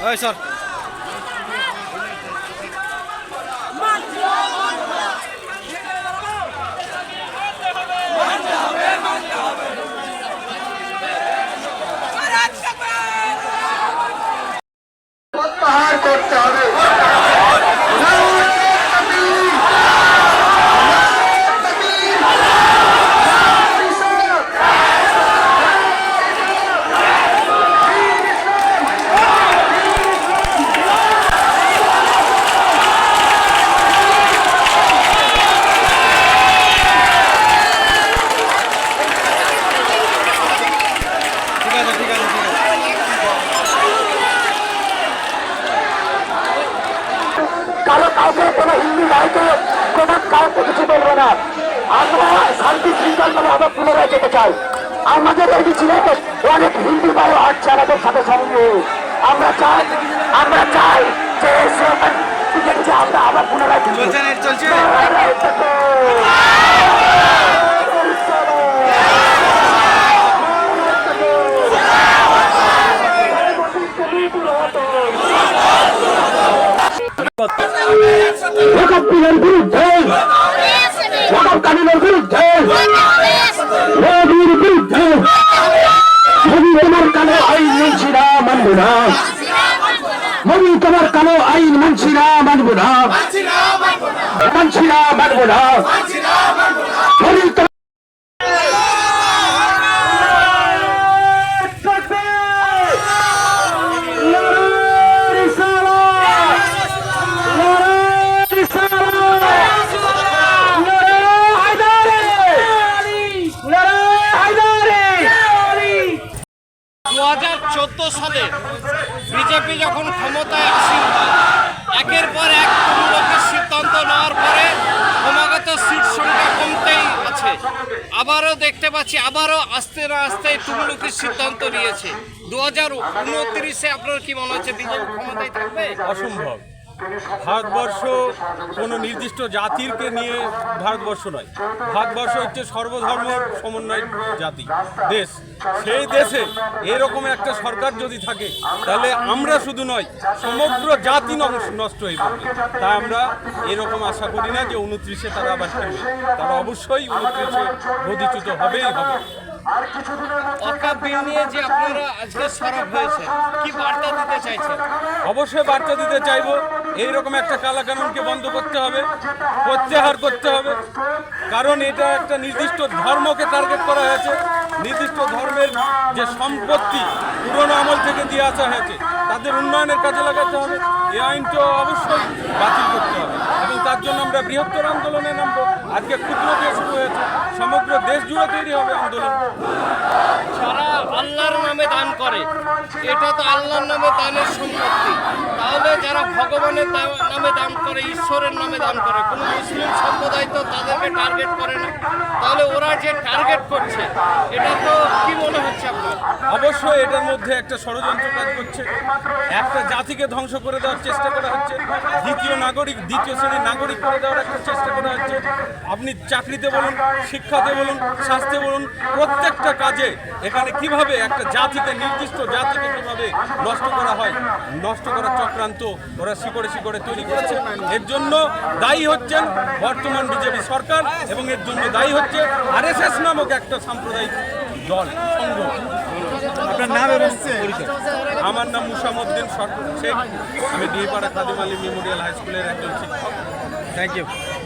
ওই স্যার কারও কাউকে কোনো হিন্দু ভাইকে কোনো কাউকে কিছু বলব না। আমরা শান্তি শৃঙ্খল ভাবে আবার পুনরায় যেতে চাই। আমাদের এই মিছিলে অনেক হিন্দু ভাই আসছে আমাদের সাথে সঙ্গে। আমরা চাই আমরা চাই যে আমরা আবার পুনরায়। চলছে। মোদি তোমার কালো আইন মানছি না মানবো না। মানছি না মানবো না। মানছি না মানবো না মোদি তোমার দু হাজার চোদ্দ সালে বিজেপি যখন ক্ষমতায় আসি একের পর এক তৃণমূলের সিদ্ধান্ত নেওয়ার পরে ক্রমাগত সিট সংখ্যা কমতেই আছে। আবারও দেখতে পাচ্ছি, আবারও আস্তে না আস্তে তুমুলকের সিদ্ধান্ত নিয়েছে। দু হাজার উনত্রিশে আপনার কি মনে হচ্ছে, বিজেপি ক্ষমতায় থাকবে? অসম্ভব। ভারতবর্ষ কোনো নির্দিষ্ট জাতিরকে নিয়ে ভারতবর্ষ নয়। ভারতবর্ষ হচ্ছে সর্বধর্ম সমন্বয় জাতি। দেশ। সেই দেশে এরকম একটা সরকার যদি থাকে, তাহলে আমরা শুধু নয়, সমগ্র জাতি নষ্ট- হয়ে পড়বে। তাই আমরা এরকম আশা করি না যে উনত্রিশে তারা আবার তারা অবশ্যই উনত্রিশে বোধিচ্যুত হবেই হবে। বিল নিয়ে যে আপনারা আজকে সরব হয়েছে কি বার্তা দিতে চাইছেন? অবশ্যই বার্তা দিতে চাইব। এইরকম একটা কালাকানুনকে বন্ধ করতে হবে প্রত্যাহার করতে হবে কারণ এটা একটা নির্দিষ্ট ধর্মকে টার্গেট করা হয়েছে। নির্দিষ্ট ধর্মের যে সম্পত্তি পুরনো আমল থেকে দিয়ে আসা হয়েছে তাদের উন্নয়নের কাজে লাগাতে হবে। এই আইনটা অবশ্যই বাতিল করতে হবে। তার জন্য আমরা বৃহত্তর আন্দোলনে নামবো। আজকে ক্ষুদ্র দিয়ে শুরু হয়েছে। সমগ্র দেশ জুড়ে তৈরি হবে আন্দোলন। যারা আল্লাহর নামে দান করে এটা তো আল্লাহর নামে দানের সম্পত্তি। তাহলে যারা ভগবানের নামে দান করে ঈশ্বরের নামে দান করে কোনো মুসলিম সম্প্রদায় তো তাদেরকে টার্গেট করে না। তাহলে ওরা যে টার্গেট করছে এটা তো কি মনে হচ্ছে আপনার? অবশ্যই এটার মধ্যে একটা ষড়যন্ত্র কাজ করছে। একটা জাতিকে ধ্বংস করে দেওয়ার চেষ্টা করা হচ্ছে। দ্বিতীয় নাগরিক দ্বিতীয় শ্রেণির নাগরিক করে দেওয়ার একটা চেষ্টা করা হচ্ছে। আপনি চাকরিতে বলুন শিক্ষাতে বলুন স্বাস্থ্যে বলুন প্রত্যেকটা কাজে এখানে কীভাবে একটা জাতিকে নির্দিষ্ট জাতিকে কীভাবে নষ্ট করা হয় নষ্ট করার চক্রান্ত ওরা শিকড়ে শিকড়ে তৈরি করেছে। এর জন্য দায়ী হচ্ছেন বর্তমান বিজেপি সরকার এবং এর জন্য দায়ী হচ্ছে আরএসএস নামক একটা সাম্প্রদায়িক দল সংঘ। আপনার নাম আমার নাম মুসামুদ্দিন সরকার শেখ। আমি ডিপাড়া খাদিম আলী মেমোরিয়াল হাই স্কুলের একজন শিক্ষক। Thank you.